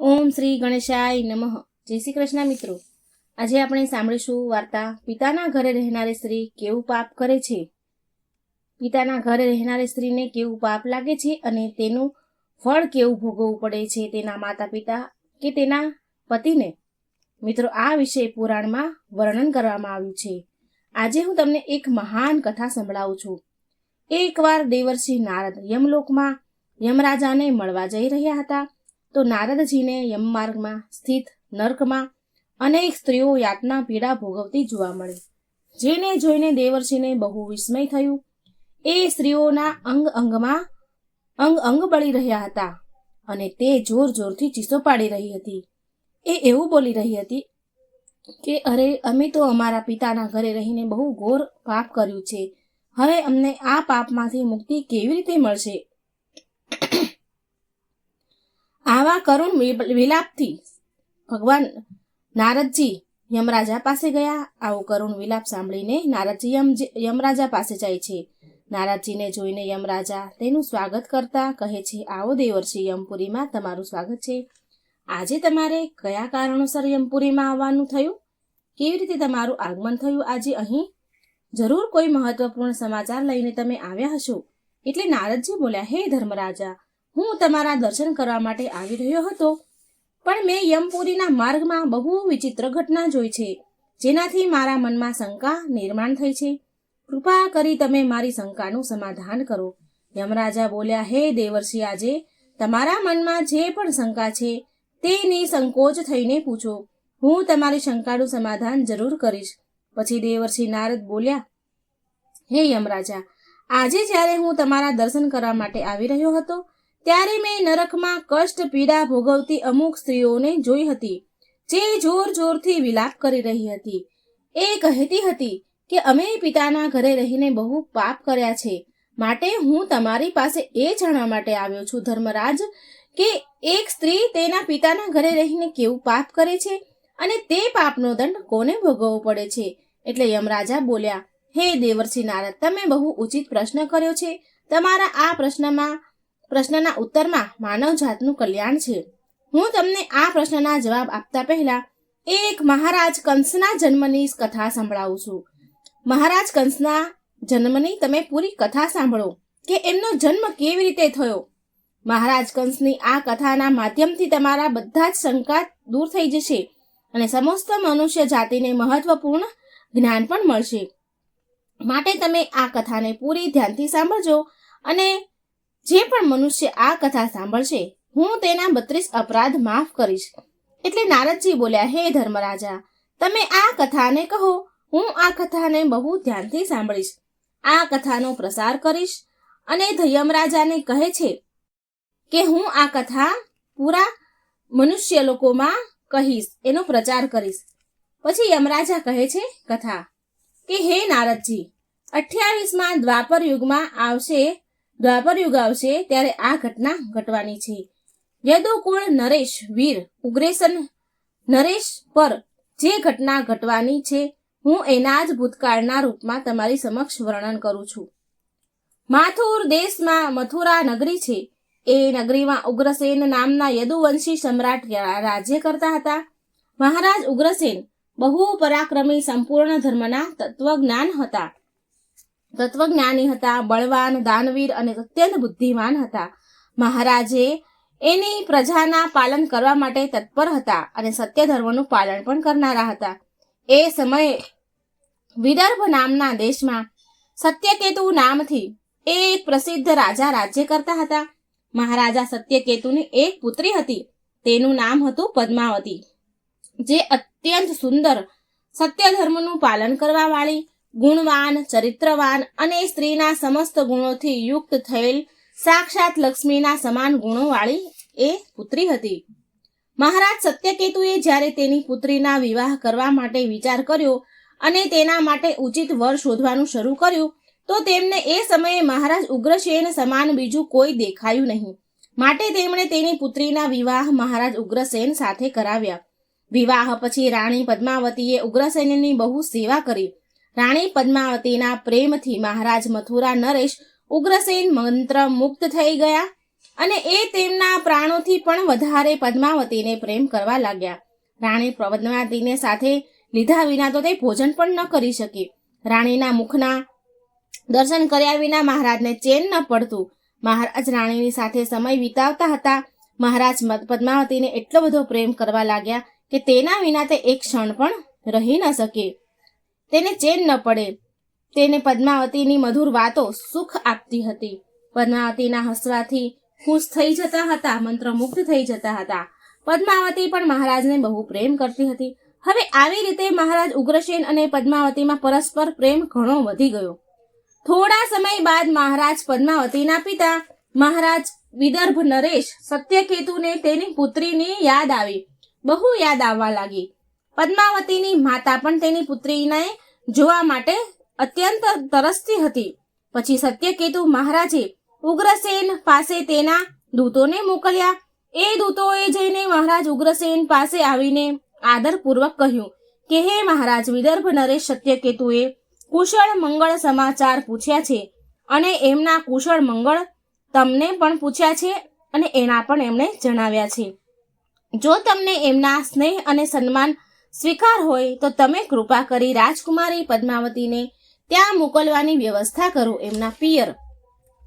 ઓમ શ્રી ગણેશાય નમઃ. જય શ્રી કૃષ્ણ મિત્રો. આજે આપણે સાંભળીશું વાર્તા પિતાના ઘરે રહેનારી સ્ત્રી કેવું પાપ કરે છે? પિતાના ઘરે રહેનારી સ્ત્રીને કેવું પાપ લાગે છે અને તેનું ફળ કેવું ભોગવવું પડે છે તેના માતા પિતા કે તેના પતિને? મિત્રો, આ વિશે પુરાણમાં વર્ણન કરવામાં આવ્યું છે. આજે હું તમને એક મહાન કથા સંભળાવું છું. એકવાર દેવર્ષિ નારદ યમલોકમાં યમરાજાને મળવા જઈ રહ્યા હતા. તો નારદજીને યમમાર્ગમાં સ્થિત નર્કમાં અનેક સ્ત્રીઓ યાતના પીડા ભોગવતી જોવા મળી. જેને જોઈને દેવર્ષિને બહુ વિસ્મય થયું. એ સ્ત્રીઓના અંગ અંગમાં અંગ અંગ બળી રહ્યા હતા અને તે જોર જોરથી ચીસો પાડી રહી હતી. એ એવું બોલી રહી હતી કે, અરે, અમે તો અમારા પિતાના ઘરે રહીને બહુ ઘોર પાપ કર્યું છે. હવે અમને આ પાપમાંથી મુક્તિ કેવી રીતે મળશે? આવા કરુણ વિલાપથી ભગવાન નારદજી યમરાજા પાસે ગયા. આવો કરુણ વિલાપ સાંભળીને નારદજી યમ, યમરાજા પાસે જાય છે. નારદજીને જોઈને યમરાજા તેનું સ્વાગત કરતા કહે છે, આવો દેવર્ષિ, યમપુરીમાં તમારું સ્વાગત છે. આજે તમારે કયા કારણોસર યમપુરીમાં આવવાનું થયું? કેવી રીતે તમારું આગમન થયું આજે અહીં? જરૂર કોઈ મહત્વપૂર્ણ સમાચાર લઈને તમે આવ્યા હશો. એટલે નારદજી બોલ્યા, હે ધર્મરાજા હું તમારા દર્શન કરવા માટે આવી રહ્યો હતો. પણ મેં યમપુરીના માર્ગમાં બહુ વિચિત્ર ઘટના જોઈ છે, જેનાથી મારા મનમાં શંકા નિર્માણ થઈ છે. કૃપા કરી તમે મારી શંકાનું સમાધાન કરો. યમરાજા બોલ્યા, હે દેવર્ષિ, આજે તમારા મનમાં જે પણ શંકા છે, તેની સંકોચ થઈને પૂછો. હું તમારી શંકાનું સમાધાન જરૂર કરીશ. પછી દેવર્ષિ નારદ બોલ્યા, હે યમરાજા, આજે જ્યારે હું તમારા દર્શન કરવા માટે આવી રહ્યો હતો ત્યારે મેં નરકમાં કષ્ટ, પીડા ભોગવતી અમુક સ્ત્રીઓને જોઈ હતી, જે જોર જોરથી વિલાપ કરી રહી હતી. એ કહેતી હતી કે, અમે પિતાના ઘરે રહીને બહુ પાપ કર્યા છે. માટે હું તમારી પાસે એ જાણવા માટે આવ્યો છું, ધર્મરાજ, કે એક સ્ત્રી તેના પિતાના ઘરે રહીને કેવું પાપ કરે છે અને તે પાપનો દંડ કોને ભોગવવો પડે છે? એટલે યમરાજા બોલ્યા, હે દેવર્ષિ નારદ, તમે બહુ ઉચિત પ્રશ્ન કર્યો છે. તમારા આ પ્રશ્નમાં પ્રશ્નના ઉત્તરમાં માનવ જાતનું કલ્યાણ છે. હું તમને આ પ્રશ્નના જવાબ આપતા પહેલા એક મહારાજ કંસના જન્મની કથા સંભળાવું છું. મહારાજ કંસના જન્મની તમે પૂરી કથા સાંભળો કે એમનો જન્મ કેવી રીતે થયો? મહારાજ કંસની આ કથાના માધ્યમથી તમારા બધા જ શંકા દૂર થઈ જશે અને સમસ્ત મનુષ્ય જાતિને મહત્વપૂર્ણ જ્ઞાન પણ મળશે. માટે તમે આ કથાને પૂરી ધ્યાનથી સાંભળજો અને જે પણ મનુષ્ય આ કથા સાંભળશે, હું તેના બત્રીસ અપરાધ માફ કરીશ. એટલે નારદજી બોલ્યા, હે ધર્મરાજા, તમે આ કથાને કહો, હું આ કથાને બહુ ધ્યાનથી સાંભળીશ. આ કથાનો પ્રસાર કરીશ અને ધયમરાજાને કહે છે કે હું આ કથા પૂરા મનુષ્ય લોકોમાં કહીશ, એનો પ્રચાર કરીશ. પછી યમરાજા કહે છે કથા કે, હે નારદજી, અઠ્યાવીસમાં દ્વાપર યુગમાં આવશે દ્વાપર યુગ આવશે ત્યારે આ ઘટના ઘટવાની છે. યદુકુળ નરેશ વીર ઉગ્રેસન નરેશ પર જે ઘટના ઘટવાની છે, હું એના જ ભૂતકાળના રૂપમાં તમારી સમક્ષ વર્ણન કરું છું. માથુર દેશમાં મથુરા નગરી છે. એ નગરીમાં ઉગ્રસેન નામના યદુવંશી સમ્રાટ રાજ્ય કરતા હતા. મહારાજ ઉગ્રસેન બહુ પરાક્રમી સંપૂર્ણ ધર્મના તત્વજ્ઞાન હતા. તત્વજ્ઞાની હતા, બળવાન, દાનવીર અને અત્યંત બુદ્ધિમાન હતા. મહારાજે એની પ્રજાના પાલન કરવા માટે તત્પર હતા અને સત્ય ધર્મનું પાલન પણ કરનારા હતા. એ સમયે વિદર્ભ નામના દેશમાં સત્યકેતુ નામથી એક પ્રસિદ્ધ રાજા રાજ્ય કરતા હતા. મહારાજા સત્યકેતુની એક પુત્રી હતી. તેનું નામ હતું પદ્માવતી, જે અત્યંત સુંદર સત્ય ધર્મનું પાલન કરવા વાળી ગુણવાન, ચરિત્રવાન અને સ્ત્રીના સમસ્ત ગુણોથી યુક્ત થયેલ સાક્ષાત લક્ષ્મીના સમાન ગુણોવાળી એ પુત્રી હતી. મહારાજ સત્યકેતુએ જ્યારે તેની પુત્રીના વિવાહ કરવા માટે વિચાર કર્યો અને તેના માટે ઉચિત વર શોધવાનું શરૂ કર્યું, તો તેમને એ સમયે મહારાજ ઉગ્રસેન સમાન બીજું કોઈ દેખાયું નહીં. માટે તેમણે તેની પુત્રીના વિવાહ મહારાજ ઉગ્રસેન સાથે કરાવ્યા. વિવાહ પછી રાણી પદ્માવતીએ ઉગ્રસેનની બહુ સેવા કરી. રાણી પદ્માવતીના પ્રેમથી મહારાજ મથુરા નરેશ ઉગ્રસેન મંત્ર મુક્ત થઈ ગયા અને એ તેમના પ્રાણોથી પણ વધારે પદ્માવતીને પ્રેમ કરવા લાગ્યા. રાણી પદ્માવતીને સાથે લીધા વિના તો તે ભોજન પણ ન કરી શકે. રાણીના મુખના દર્શન કર્યા વિના મહારાજને ચેન ન પડતું. મહારાજ રાણીની સાથે સમય વિતાવતા હતા. મહારાજ પદ્માવતીને એટલો બધો પ્રેમ કરવા લાગ્યા કે તેના વિના તે એક ક્ષણ પણ રહી ન શકે. તેને ચેન ન પડે. તેને પદ્માવતીની મધુર વાતો સુખ આપતી હતી. પદ્માવતીના હસવાથી ખુશ થઈ જતા હતા, મંત્રમુગ્ધ થઈ જતા હતા. પદ્માવતી પણ મહારાજને બહુ પ્રેમ કરતી હતી. હવે આવી રીતે મહારાજ ઉગ્રસેન અને પદ્માવતીમાં પરસ્પર પ્રેમ ઘણો વધી ગયો. થોડા સમય બાદ મહારાજ પદ્માવતીના પિતા, મહારાજ વિદર્ભ નરેશ સત્યકેતુને તેની પુત્રીની યાદ આવી. બહુ યાદ આવવા લાગી. પદ્માવતીની માતા પણ તેની પુત્રીને જોવા માટે અત્યંત તરસતી હતી. પછી સત્યકેતુ મહારાજે ઉગ્રસેન પાસે તેના દૂતોને મોકલ્યા. એ દૂતોએ જઈને મહારાજ ઉગ્રસેન પાસે આવીને આદરપૂર્વક કહ્યું કે, હે મહારાજ, વિદર્ભ નરેશ સત્યકેતુએ કુશળ મંગળ સમાચાર પૂછ્યા છે અને એમના કુશળ મંગળ તમને પણ પૂછ્યા છે અને એના પણ એમણે જણાવ્યા છે. જો તમને એમના સ્નેહ અને સન્માન સ્વીકાર હોય તો તમે કૃપા કરી રાજકુમારી પદ્માવતીને ત્યાં મોકલવાની વ્યવસ્થા કરો એમના પિયર.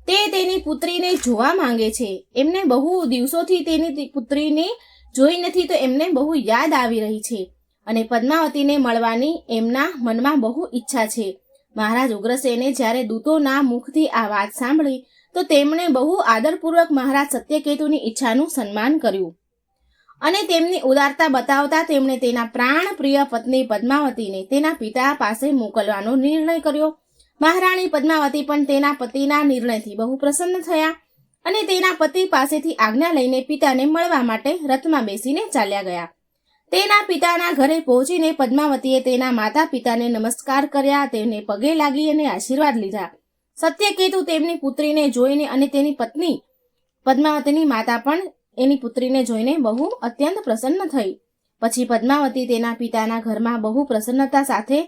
તે તેની પુત્રીને જોવા માંગે છે. એમને બહુ દિવસોથી તેની પુત્રીને જોઈ નથી તો એમને બહુ યાદ આવી રહી છે અને પદ્માવતીને મળવાની એમના મનમાં બહુ ઈચ્છા છે. મહારાજ ઉગ્રસેને જ્યારે દૂતોના મુખથી આ વાત સાંભળી તો તેમણે બહુ આદરપૂર્વક મહારાજ સત્યકેતુની ઈચ્છાનું સન્માન કર્યું. અને તેમની ઉદારતા બતાવતા તેમણે તેના પ્રાણ પ્રિય પત્ની પદ્માવતીને તેના પિતા પાસે મોકલવાનો નિર્ણય કર્યો. મહારાણી પદ્માવતી પણ તેના પતિના નિર્ણયથી બહુ પ્રસન્ન થયા અને તેના પતિ પાસેથી આજ્ઞા લઈને પિતાને મળવા માટે રથમાં બેસીને ચાલ્યા ગયા. તેના પિતાના ઘરે પહોંચીને પદ્માવતીએ તેના માતા પિતાને નમસ્કાર કર્યા, તેમને પગે લાગી અને આશીર્વાદ લીધા. સત્યકેતુ તેમની પુત્રીને જોઈને અને તેની પત્ની, પદ્માવતીની માતા પણ એની પુત્રીને જોઈને બહુ અત્યંત પ્રસન્ન થઈ. પછી પદ્માવતી તેના પિતાના ઘરમાં બહુ પ્રસન્નતા સાથે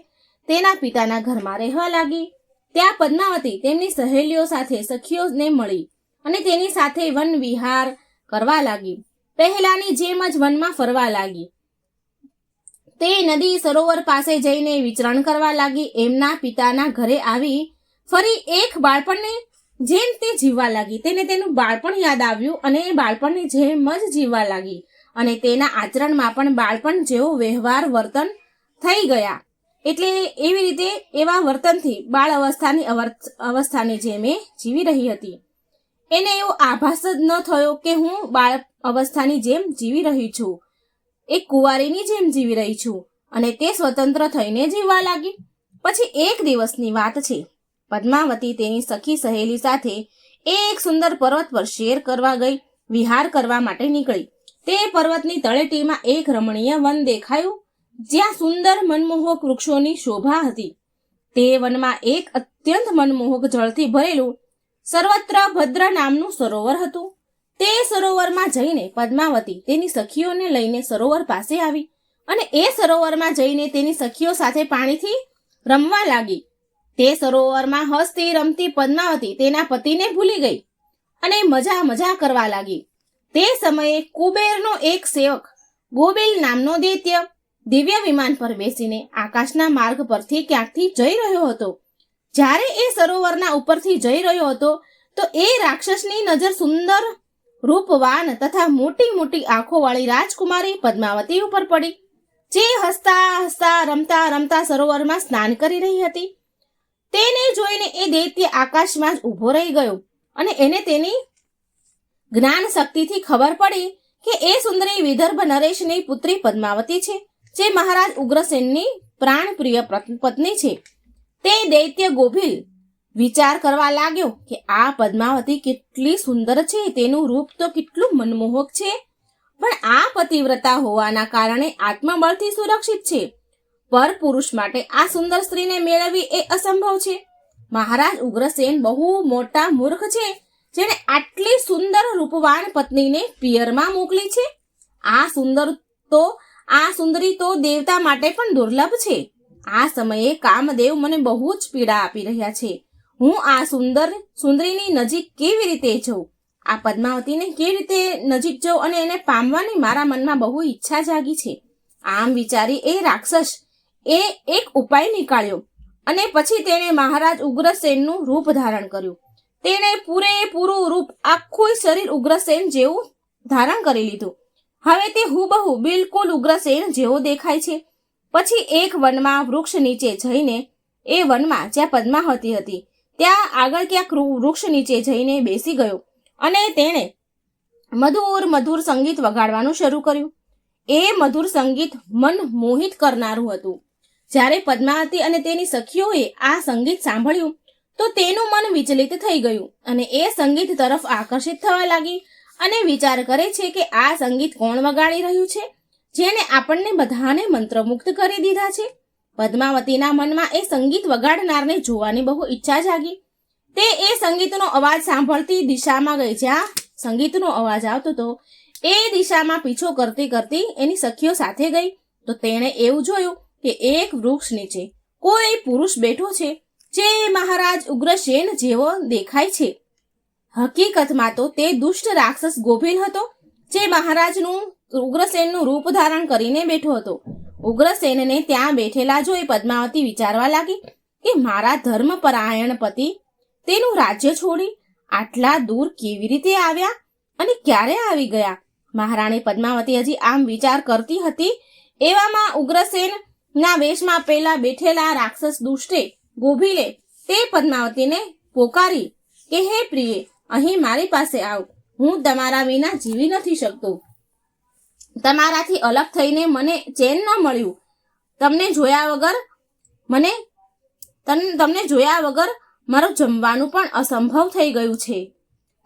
તેના પિતાના ઘરમાં રહેવા લાગી. ત્યાં પદ્માવતી તેમની સહેલીઓ સાથે સખીઓને મળી અને તેની સાથે વન વિહાર કરવા લાગી. પહેલાની જેમ જ વનમાં ફરવા લાગી. તે નદી સરોવર પાસે જઈને વિચરણ કરવા લાગી. એમના પિતાના ઘરે આવી ફરી એક બાળપણને જેમ તે જીવવા લાગી, તેને તેનું બાળપણ યાદ આવ્યું અને એ બાળપણની જેમ જ જીવવા લાગી. અને તેના આચરણમાં પણ બાળપણ જેવો વ્યવહાર, વર્તન થઈ ગયા. એટલે એવી રીતે એવા વર્તનથી બાળ અવસ્થાની અવસ્થાની જેમ એ જીવી રહી હતી. એને એવો આભાસ જ ન થયો કે હું બાળ અવસ્થાની જેમ જીવી રહી છું. એક કુંવારીની જેમ જીવી રહી છું અને તે સ્વતંત્ર થઈને જીવવા લાગી. પછી એક દિવસની વાત છે. પદ્માવતી તેની સખી સહેલી સાથે એક સુંદર પર્વત પર શેર કરવા ગઈ, વિહાર કરવા માટે નીકળી. તે પર્વતની તળેટીમાં એક રમણીય વન દેખાયું, જ્યાં સુંદર મનમોહક વૃક્ષોની શોભા હતી. તે વનમાં એક અત્યંત મનમોહક જળથી ભરેલું સર્વત્ર ભદ્ર નામનું સરોવર હતું. તે સરોવરમાં જઈને પદ્માવતી તેની સખીઓને લઈને સરોવર પાસે આવી અને એ સરોવરમાં જઈને તેની સખીઓ સાથે પાણીથી રમવા લાગી. તે સરોવરમાં હસતી રમતી પદ્માવતી તેના પતિને ભૂલી ગઈ અને મજા મજા કરવા લાગી. તે સમયે કુબેરનો એક સેવક, ગોબેલ નામનો દૈત્ય, દિવ્ય વિમાન પર બેસીને આકાશના માર્ગ પરથી ક્યાંકથી જઈ રહ્યો હતો. જ્યારે એ સરોવરના ઉપરથી જઈ રહ્યો હતો, તો એ રાક્ષસની નજર સુંદર, રૂપવાન તથા મોટી મોટી આંખોવાળી રાજકુમારી પદ્માવતી ઉપર પડી, જે હસતા હસતા રમતા રમતા સરોવરમાં સ્નાન કરી રહી હતી. તેને જોઈને એ દૈત્ય આકાશમાં જ ઊભો રહી ગયો અને એને તેની જ્ઞાન શક્તિથી ખબર પડી કે એ સુંદરી વિદર્ભ નરેશની પુત્રી પદ્માવતી છે, જે મહારાજ ઉગ્રસેનની પ્રાણપ્રિય પ્ર- પત્ની છે. તે દૈત્ય ગોભીલ વિચાર કરવા લાગ્યો કે આ પદ્માવતી કેટલી સુંદર છે, તેનું રૂપ તો કેટલું મનમોહક છે. પણ આ પતિવ્રતા હોવાના કારણે આત્મબળથી સુરક્ષિત છે. પર પુરુષ માટે આ સુંદર સ્ત્રીને મેળવવી એ અસંભવ છે. મહારાજ ઉગ્રસેન બહુ મોટા મૂર્ખ છે. જેણે આટલી સુંદર રૂપવાન પત્નીને પિયરમાં મોકલી છે. આ સુંદર તો, આ સુંદરી તો દેવતા માટે પણ દુર્લભ છે. આ સમયે કામદેવ મને બહુ જ પીડા આપી રહ્યા છે. હું આ સુંદર સુંદરીની નજીક કેવી રીતે જઉં? આ પદ્માવતીને કેવી રીતે નજીક જઉં અને એને પામવાની મારા મનમાં બહુ ઈચ્છા જાગી છે? આમ વિચારી એ રાક્ષસ એ એક ઉપાય નીકાળ્યો અને પછી તેણે મહારાજ ઉગ્રસેનનું રૂપ ધારણ કર્યું. તેણે પૂરેપૂરું રૂપ આખું શરીર ઉગ્રસેન જેવું ધારણ કરી લીધું. હવે તે હુબહુ બિલકુલ ઉગ્રસેન જેવો દેખાય છે. પછી એક વનમાં વૃક્ષ નીચે જઈને એ વનમાં જ્યાં પદ્માવતી હતી, ત્યાં આગળ ક્યાંક વૃક્ષ નીચે જઈને બેસી ગયો અને તેણે મધુર મધુર સંગીત વગાડવાનું શરૂ કર્યું. એ મધુર સંગીત મન મોહિત કરનારું હતું. જ્યારે પદ્માવતી અને તેની સખીઓએ આ સંગીત સાંભળ્યું, તો તેનું મન વિચલિત થઈ ગયું અને એ સંગીત તરફ આકર્ષિત થવા લાગી અને વિચાર કરે છે કે આ સંગીત કોણ વગાડી રહ્યું છે, જેને આપણને બધાને મંત્રમુગ્ધ કરી દીધા છે. પદ્માવતીના મનમાં એ સંગીત વગાડનારને જોવાની બહુ ઈચ્છા જાગી. તે એ સંગીતનો અવાજ સાંભળતી દિશામાં ગઈ. જ્યાં સંગીતનો અવાજ આવતો હતો એ દિશામાં પીછો કરતી કરતી એની સખીઓ સાથે ગઈ. તો તેણે એવું જોયું કે એક વૃક્ષ નીચે કોઈ પુરુષ બેઠો છે જે મહારાજ ઉગ્રસેન જેવો દેખાય છે. હકીકતમાં તો તે દુષ્ટ રાક્ષસ ગોભીલ હતો જે મહારાજનું ઉગ્રસેનનું રૂપ ધારણ કરીને બેઠો હતો. ઉગ્રસેનને ત્યાં બેઠેલા જોઈ પદ્માવતી વિચારવા લાગી કે મારા ધર્મપરાયણ પતિ તેનું રાજ્ય છોડી આટલા દૂર કેવી રીતે આવ્યા અને ક્યારે આવી ગયા? મહારાણી પદ્માવતી હજી આમ વિચાર કરતી હતી, એવામાં ઉગ્રસેન ના વેશમાં પેલા બેઠેલા રાક્ષસ દુષ્ટે ગોભીલે તે પદ્માવતીને પોકારી કે, હે પ્રિય, અહીં મારી પાસે આવ. હું તમારા વિના જીવી નથી શકતો. તમારાથી અલગ થઈને મને ચેન ન મળ્યું. તમને જોયા વગર મને તમને જોયા વગર મારું જમવાનું પણ અસંભવ થઈ ગયું છે.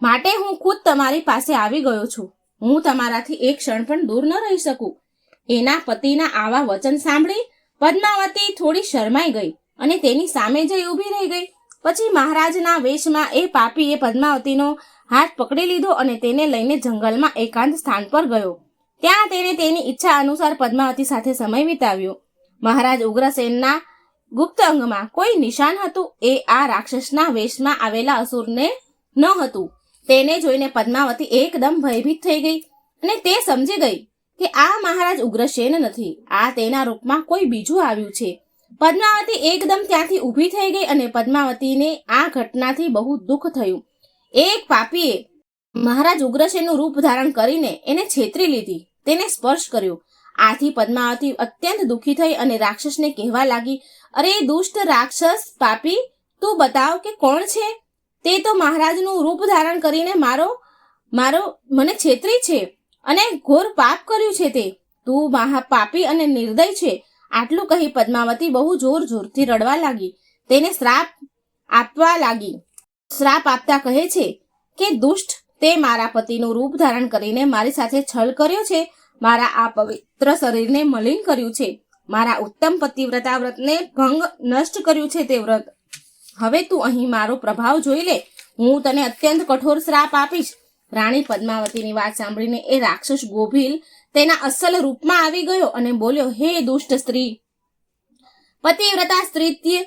માટે હું ખુદ તમારી પાસે આવી ગયો છું. હું તમારાથી એક ક્ષણ પણ દૂર ન રહી શકું. એના પતિના આવા વચન સાંભળી પદ્માવતી થોડી શરમાઈ ગઈ અને તેની સામે જઈ ઊભી રહી ગઈ. પછી મહારાજના વેશમાં એ પાપીએ પદ્માવતીનો હાથ પકડી લીધો અને તેને લઈને જંગલમાં એકાંત સ્થાન પર ગયો. ત્યાં તેણે તેની ઈચ્છા અનુસાર પદ્માવતી સાથે સમય વિતાવ્યો. મહારાજ ઉગ્રસેનના ગુપ્ત અંગમાં કોઈ નિશાન હતું? એ આ રાક્ષસના વેશમાં આવેલા અસુરને ન હતું. તેને જોઈને પદ્માવતી એકદમ ભયભીત થઈ ગઈ અને તે સમજી ગઈ. કે આ મહારાજ ઉગ્રસેન નથી. આ તેના રૂપમાં કોઈ બીજું આવ્યું છે. પદ્માવતી એકદમ ત્યાંથી ઊભી થઈ ગઈ અને પદ્માવતીને આ ઘટનાથી બહુ દુઃખ થયું. એક પાપીએ મહારાજ ઉગ્રસેનનું રૂપ ધારણ કરીને એને છેતરી લીધી. તેને સ્પર્શ કર્યો. આથી પદ્માવતી અત્યંત દુઃખી થઈ અને રાક્ષસને કહેવા લાગી, અરે દુષ્ટ રાક્ષસ પાપી, તું બતાવ કે કોણ છે? તે તો મહારાજનું રૂપ ધારણ કરીને મારો મારો, મને છેતરી છે. અને ઘોર પાપ કર્યું છે તે. તું મહા પાપી અને નિર્દય છે. આટલું કહી પદ્માવતી બહુ જોર જોરથી રડવા લાગી. તેને શ્રાપ આપવા લાગી. શ્રાપ આપતા કહે છે કે, દુષ્ટ, તે મારા પતિનું રૂપ ધારણ કરીને મારી સાથે છલ કર્યો છે. મારા આ પવિત્ર શરીરને મલિન કર્યું છે. મારા ઉત્તમ પતિવ્રતા વ્રતને ભંગ નષ્ટ કર્યું છે તે વ્રત. હવે તું અહીં મારો પ્રભાવ જોઈ લે. હું તને અત્યંત કઠોર શ્રાપ આપીશ. રાણી પદ્માવતીની વાત સાંભળીને એ રાક્ષસ ગોભીલ તેના અસલ રૂપમાં આવી ગયો અને બોલ્યો, હે દુષ્ટ સ્ત્રી, પતિવ્રતા સ્ત્રી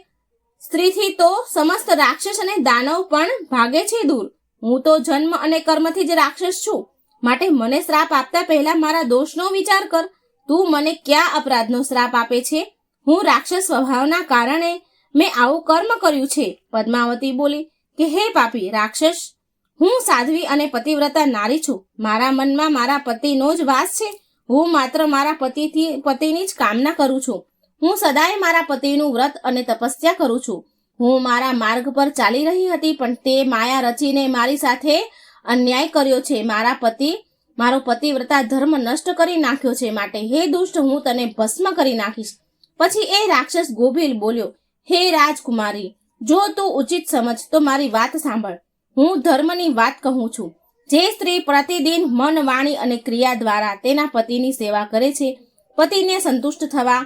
સ્ત્રીથી તો સમસ્ત રાક્ષસ અને દાનવ પણ ભાગે છે દૂર. હું તો જન્મ અને કર્મથી જ રાક્ષસ છું. માટે મને શ્રાપ આપતા પહેલા મારા દોષનો વિચાર કર. તું મને કયા અપરાધનો શ્રાપ આપે છે? હું રાક્ષસ સ્વભાવના કારણે મેં આવું કર્મ કર્યું છે. પદ્માવતી બોલી કે, હે પાપી રાક્ષસ હું સાધ્વી અને પતિવ્રતા નારી છું. મારા મનમાં મારા પતિનો જ વાસ છે. હું માત્ર મારા પતિથી, પતિની જ કામના કરું છું. હું સદાય મારા પતિનું વ્રત અને તપસ્યા કરું છું. હું મારા માર્ગ પર ચાલી રહી હતી, પણ તે માયા રચીને મારી સાથે અન્યાય કર્યો છે. મારા પતિ, મારો પતિવ્રતા ધર્મ નષ્ટ કરી નાખ્યો છે. માટે હે દુષ્ટ, હું તને ભસ્મ કરી નાખીશ. પછી એ રાક્ષસ ગોભીલ બોલ્યો, હે રાજકુમારી, જો તું ઉચિત સમજ, તો મારી વાત સાંભળ. હું ધર્મની વાત કહું છું. જે સ્ત્રી પ્રતિદિન મન, વાણી અને ક્રિયા દ્વારા તેના પતિની સેવા કરે છે, પતિને સંતુષ્ટ થવા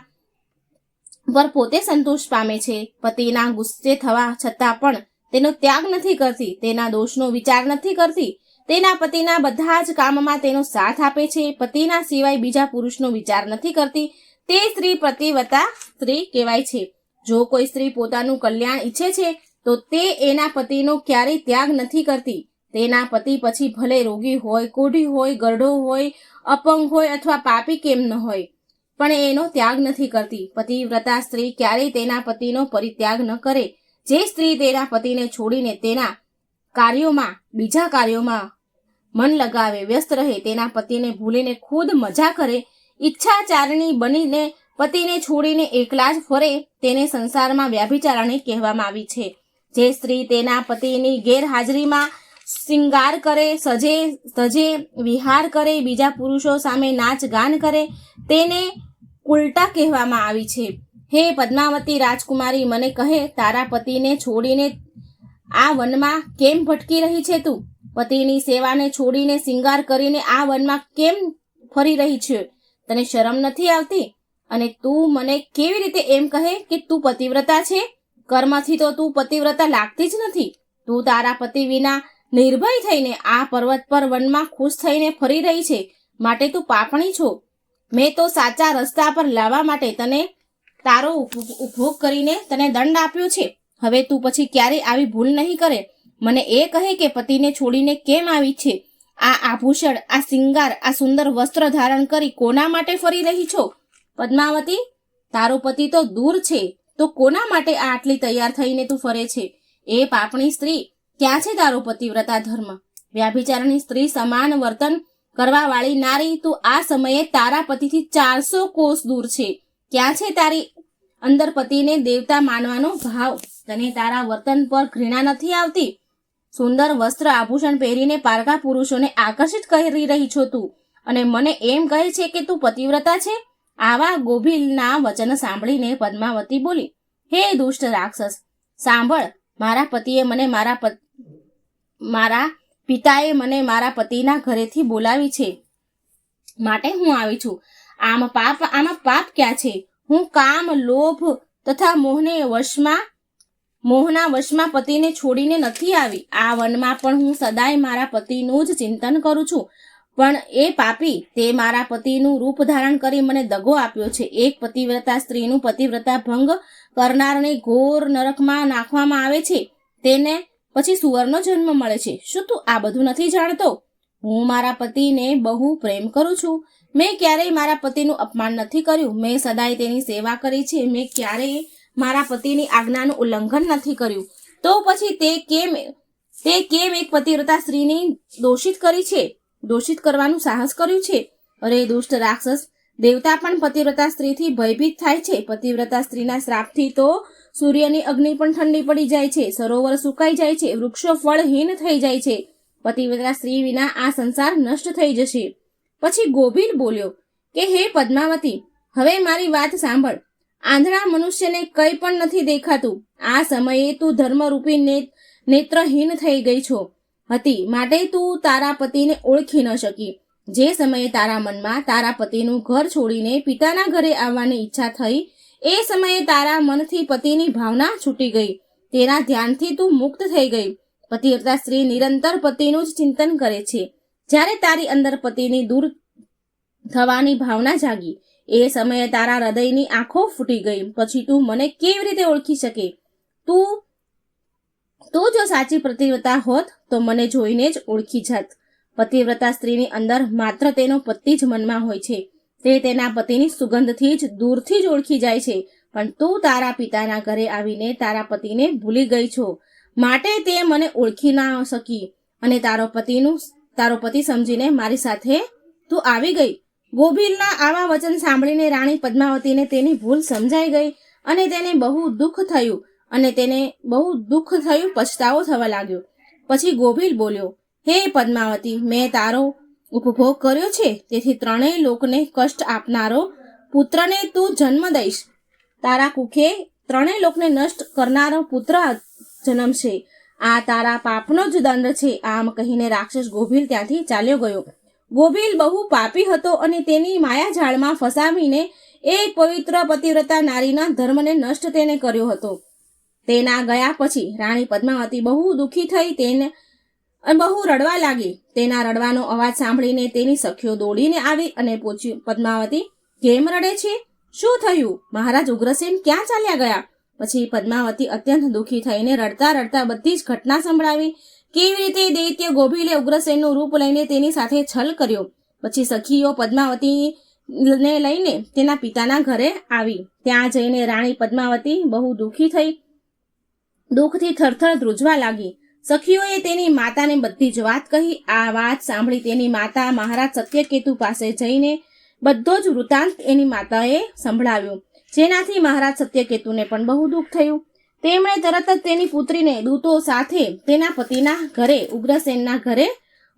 પર પોતે સંતુષ્ટ પામે છે, પતિના ગુસ્સે થવા છતાં પણ તેનો ત્યાગ નથી કરતી, તેના દોષનો વિચાર નથી કરતી, તેના પતિના બધા જ કામમાં તેનો સાથ આપે છે, પતિના સિવાય બીજા પુરુષનો વિચાર નથી કરતી, તે સ્ત્રી પ્રતિવતા સ્ત્રી કહેવાય છે. જો કોઈ સ્ત્રી પોતાનું કલ્યાણ ઈચ્છે છે તો તે એના પતિનો ક્યારેય ત્યાગ નથી કરતી. તેના પતિ પછી ભલે રોગી હોય, કોઢી હોય ગરડો હોય, અપંગ હોય અથવા પાપી કેમ ન હોય, પણ એનો ત્યાગ નથી કરતી. પતિવ્રતા સ્ત્રી ક્યારેય તેના પતિનો પરિત્યાગ ન કરે. જે સ્ત્રી તેના પતિને છોડીને તેના કાર્યોમાં, બીજા કાર્યોમાં મન લગાવે, વ્યસ્ત રહે, તેના પતિને ભૂલીને ખુદ મજા કરે, ઈચ્છાચારણી બનીને પતિને છોડીને એકલા જ ફરે, તેને સંસારમાં વ્યાભિચારણી કહેવામાં આવી છે. જે સ્ત્રી તેના પતિની ગેરહાજરીમાં શિંગાર કરે, સજે સજે, વિહાર કરે, બીજા પુરુષો સામે નાચ ગાન કરે, તેને ઉલટા કહેવામાં આવી છે. હે પદ્માવતી રાજકુમારી, મને કહે, તારા પતિને છોડીને આ વનમાં કેમ ભટકી રહી છે તું? પતિની સેવાને છોડીને શિંગાર કરીને આ વનમાં કેમ ફરી રહી છે? તને શરમ નથી આવતી? અને તું મને કેવી રીતે એમ કહે કે તું પતિવ્રતા છે? કર્મથી તો તું પતિવ્રતા લાગતી જ નથી. તું તારા પતિ વિના નિર્ભય થઈને આ પર્વત પર વનમાં ખુશ થઈને ફરી રહી છે. માટે તું પાપણી છો. મેં તો સાચા રસ્તા પર લાવવા માટે તને તારો ઉપ- ઉપભોગ કરીને તને દંડ આપ્યો છે. હવે તું પછી ક્યારેય આવી ભૂલ નહીં કરે. મને એ કહે કે પતિને છોડીને કેમ આવી છે? આ આભૂષણ, આ સિંગાર આ સુંદર વસ્ત્ર ધારણ કરી કોના માટે ફરી રહી છો? પદ્માવતી, તારો પતિ તો દૂર છે. તો કોના માટે આટલી તૈયાર થઈને તું ફરે છે? એ પાપણી સ્ત્રી ક્યાં છે તારો પતિવ્રતા ધર્મ? વ્યાભિચારની સ્ત્રી સમાન વર્તન કરવા વાળી નારી, તું આ સમયે તારા પતિથી ચારસો કોષ દૂર છે. ક્યાં છે તારી અંદર પતિને દેવતા માનવાનો ભાવ? તને તારા વર્તન પર ઘૃણા નથી આવતી? સુંદર વસ્ત્ર આભૂષણ પહેરીને પારકા પુરુષોને આકર્ષિત કરી રહી છો તું. અને મને એમ કહે છે કે તું પતિવ્રતા છે? આવા ગોભીલના વચન સાંભળીને પદ્માવતી બોલી, હે દુષ્ટ રાક્ષસ, સાંભળ, મારા પતિએ મને મારા મારા પિતાએ મને મારા પતિના ઘરેથી બોલાવી છે. માટે હું આવી છું. આમ પાપ, આમાં પાપ ક્યાં છે? હું કામ, લોભ તથા મોહને વશમાં, મોહના વશમાં પતિને છોડીને નથી આવી. આ વનમાં પણ હું સદાય મારા પતિનું જ ચિંતન કરું છું. પણ એ પાપી તે મારા પતિનું રૂપ ધારણ કરી મને દગો આપ્યો છે. એક પતિવ્રતા સ્ત્રીનું પતિવ્રતા ભંગ કરનારને ઘોર નરકમાં નાખવામાં આવે છે. તેને પછી સુવરનો જન્મ મળે છે. શું તું આ બધું નથી જાણતો? હું મારા પતિને બહુ પ્રેમ કરું છું. મેં ક્યારેય મારા પતિનું અપમાન નથી કર્યું. મેં સદાય તેની સેવા કરી છે. મેં ક્યારેય મારા પતિની આજ્ઞાનું ઉલ્લંઘન નથી કર્યું. તો પછી તે કેમ તે કેમ એક પતિવ્રતા સ્ત્રીની દોષિત કરી છે? દોષિત કરવાનું સાહસ કર્યું છે? અરે, દુષ્ટ રાક્ષસ, દેવતા પણ પતિવ્રતા સ્ત્રીથી ભયભીત થાય છે. પતિવ્રતા સ્ત્રીના શ્રાપથી તો સૂર્યની અગ્નિ પણ ઠંડી પડી જાય છે. સરોવર સુકાઈ જાય છે. વૃક્ષો ફળહીન થઈ જાય છે. પતિવ્રતા સ્ત્રી વિના આ સંસાર નષ્ટ થઈ જશે. પછી ગોભીર બોલ્યો, કે હે પદ્માવતી, હવે મારી વાત સાંભળ. આંધળા મનુષ્યને કંઈ પણ નથી દેખાતું. આ સમયે તું ધર્મરૂપી નેત્રહીન થઈ ગઈ છો. હતી. માટે તું તારા પતિને ઓળખી ન શકી. જે સમયે તારા મનમાં તારા પતિનું ઘર છોડીને પિતાના ઘરે આવવાની ઈચ્છા થઈ, એ સમયે તારા મનથી પતિની ભાવના છૂટી ગઈ. તેના ધ્યાનથી તું મુક્ત થઈ ગઈ. પતિવ્રતા સ્ત્રી નિરંતર પતિનું જ ચિંતન કરે છે. જ્યારે તારી અંદર પતિની દૂર થવાની ભાવના જાગી, એ સમયે તારા હૃદયની આંખો ફૂટી ગઈ. પછી તું મને કેવી રીતે ઓળખી શકે? તું તું જો સાચી પતિવ્રતા હોત, તો મને જોઈને જ ઓળખી જાત. પતિવ્રતા સ્ત્રીની અંદર માત્ર તેનો પતિ જ મનમાં હોય છે. તે તેના પતિની સુગંધથી જ દૂરથી જ ઓળખી જાય છે. પણ તું તારા પિતાના ઘરે આવીને તારા પતિને ભૂલી ગઈ છો. માટે તે મને ઓળખી ના શકી. અને તારો પતિનું તારો પતિ સમજીને મારી સાથે તું આવી ગઈ. ગોભીલના આવા વચન સાંભળીને રાણી પદ્માવતીને તેની ભૂલ સમજાઈ ગઈ અને તેને બહુ દુઃખ થયું. અને તેને બહુ દુઃખ થયું, પછતાવો થવા લાગ્યો. પછી ગોભીલ બોલ્યો, હે પદ્માવતી, મેં તારો ઉપભોગ કર્યો છે? તેથી ત્રણેય લોકને કષ્ટ આપનારો પુત્રને તું જન્મ દઈશ. તારા કુખે ત્રણેય લોકને નષ્ટ કરનારો પુત્ર જન્મશે આ તારા પાપનો જ દંડ છે. આમ કહીને રાક્ષસ ગોભીલ ત્યાંથી ચાલ્યો ગયો. ગોભીલ બહુ પાપી હતો અને તેની માયાજાળમાં ફસાવીને એક પવિત્ર, પતિવ્રતા નારીના ધર્મને નષ્ટ તેને કર્યો હતો. તેના ગયા પછી રાણી પદ્માવતી બહુ દુઃખી થઈ તેને બહુ રડવા લાગી. તેના રડવાનો અવાજ સાંભળીને તેની સખીઓ દોડીને આવી અને પૂછ્યું, પદ્માવતી, કેમ રડે છે? શું થયું? મહારાજ ઉગ્રસેન ક્યાં ચાલ્યા ગયા? પછી પદ્માવતી અત્યંત દુઃખી થઈને રડતા રડતા બધી જ ઘટના સંભળાવી. કેવી રીતે દૈત્ય ગોભીલે ઉગ્રસેનનું રૂપ લઈને તેની સાથે છલ કર્યો? પછી સખીઓ પદ્માવતીને લઈને તેના પિતાના ઘરે આવી. ત્યાં જઈને રાણી પદ્માવતી બહુ દુઃખી થઈ. દુઃખથી થરથર ધ્રુજવા લાગી. સખીઓએ તેની માતાને બધી જ વાત કહી. આ વાત સાંભળી તેની માતા મહારાજ સત્યકેતુ પાસે જઈને બધો જ વૃતાંત એની માતાએ સંભળાવ્યો, જેનાથી મહારાજ સત્યકેતુને પણ બહુ દુઃખ થયું. તેમણે તરત જ તેની પુત્રીને દૂતો સાથે તેના પતિના ઘરે, ઉગ્રસેનના ઘરે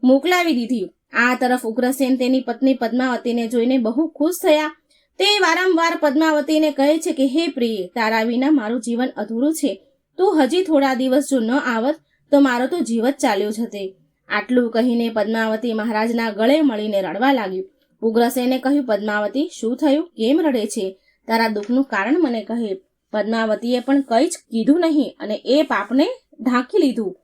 મોકલાવી દીધી. આ તરફ ઉગ્રસેન તેની પત્ની પદ્માવતીને જોઈને બહુ ખુશ થયા. તે વારંવાર પદ્માવતીને કહે છે કે, હે પ્રિય, તારા વિના મારું જીવન અધૂરું છે. તું હજી થોડા દિવસ જો ન આવત, તો મારો તો જીવ જ ચાલ્યો જતે આટલું કહીને પદ્માવતી મહારાજના ગળે મળીને રડવા લાગ્યું. ઉગ્રસેને કહ્યું, પદ્માવતી, શું થયું? કેમ રડે છે? તારા દુઃખનું કારણ મને કહે. પદ્માવતીએ પણ કંઈ જ કીધું નહીં અને એ પાપને ઢાંકી લીધું.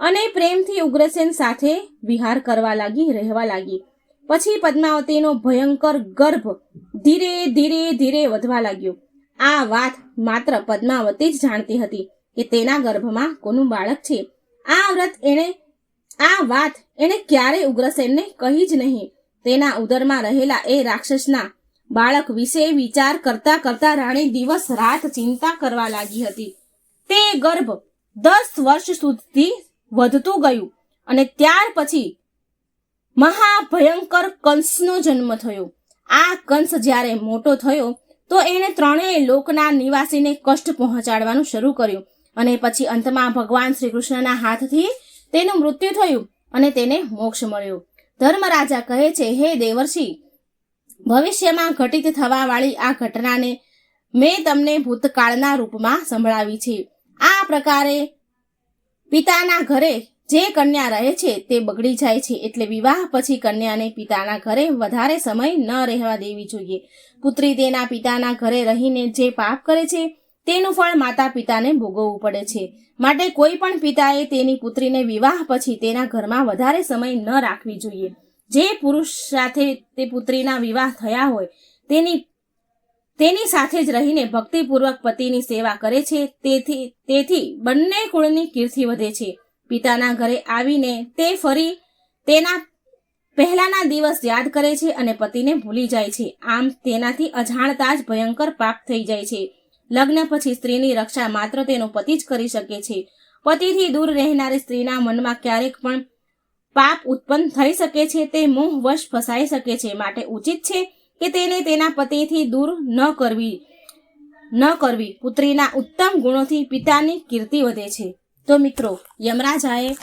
અને પ્રેમથી ઉગ્રસેન સાથે વિહાર કરવા લાગી, રહેવા લાગી. પછી પદ્માવતીનો ભયંકર ગર્ભ ધીરે ધીરે ધીરે વધવા લાગ્યો. આ વાત માત્ર પદ્માવતી જ જાણતી હતી. કે તેના ગર્ભમાં કોનું બાળક છે? આ વ્રત એણે, આ વાત એણે ક્યારે ઉગ્રસેનને કહી જ નહીં. તેના ઉદરમાં રહેલા એ રાક્ષસના બાળક વિશે વિચાર કરતા કરતા રાણી દિવસ રાત ચિંતા કરવા લાગી હતી. તે ગર્ભ દસ વર્ષ સુધી વધતું ગયું અને ત્યાર પછી મહાભયંકર કંસનો જન્મ થયો. આ કંસ જ્યારે મોટો થયો, તો એણે ત્રણેય લોકના નિવાસીને કષ્ટ પહોંચાડવાનું શરૂ કર્યું. અને પછી અંતમાં ભગવાન શ્રી કૃષ્ણના હાથથી તેનું મૃત્યુ થયું અને તેને મોક્ષ મળ્યો. ધર્મરાજા કહે છે, હે દેવર્ષિ, ભવિષ્યમાં ઘટિત થવાવાળી આ ઘટનાને મેં તમને ભૂતકાળના રૂપમાં સંભળાવી છે. આ પ્રકારે પિતાના ઘરે જે કન્યા રહે છે તે બગડી જાય છે એટલે વિવાહ પછી કન્યાને પિતાના ઘરે વધારે સમય ન રહેવા દેવી જોઈએ. પુત્રી તેના પિતાના ઘરે રહીને જે પાપ કરે છે તેનું ફળ માતા પિતાને ભોગવવું પડે છે. માટે કોઈ પણ પિતાએ તેની પુત્રીને વિવાહ પછી તેના ઘરમાં વધારે સમય ન રાખવી જોઈએ. જે પુરુષ સાથે તે પુત્રીના વિવાહ થયા હોય, તેની તેની સાથે જ રહીને ભક્તિપૂર્વક પતિની સેવા કરે છે. તેથી તેથી બંને કુળની કીર્તિ વધે છે. પિતાના ઘરે આવીને તે ફરી તેના પહેલાના દિવસ યાદ કરે છે અને પતિને ભૂલી જાય છે. આમ તેનાથી અજાણતા જ ભયંકર પાપ થઈ જાય છે. લગ્ન પછી સ્ત્રીની રક્ષા માત્ર તેનો પતિ જ કરી શકે છે. પતિથી દૂર રહેનારી સ્ત્રીના મનમાં ક્યારેક પણ પાપ ઉત્પન્ન થઈ શકે છે, તે મોહવશ ફસાઈ શકે છે. માટે ઉચિત છે કે તેને તેના પતિથી દૂર ન કરવી ન કરવી. પુત્રીના ઉત્તમ ગુણોથી પિતાની કીર્તિ વધે છે. તો મિત્રો, યમરાજાએ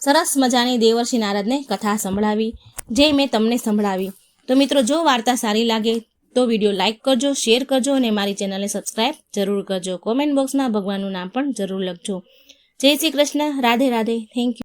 સરસ મજાની દેવર્ષિ નારદને કથા સંભળાવી, જે મેં તમને સંભળાવી. તો મિત્રો, જો વાર્તા સારી લાગે તો વીડિયો લાઇક કરજો, શેર કરજો અને મારી ચેનલને સબસ્ક્રાઇબ જરૂર કરજો. કોમેન્ટ બોક્સમાં ભગવાનનું નામ પણ જરૂર લખજો. જય શ્રી કૃષ્ણ. રાધે રાધે. Thank you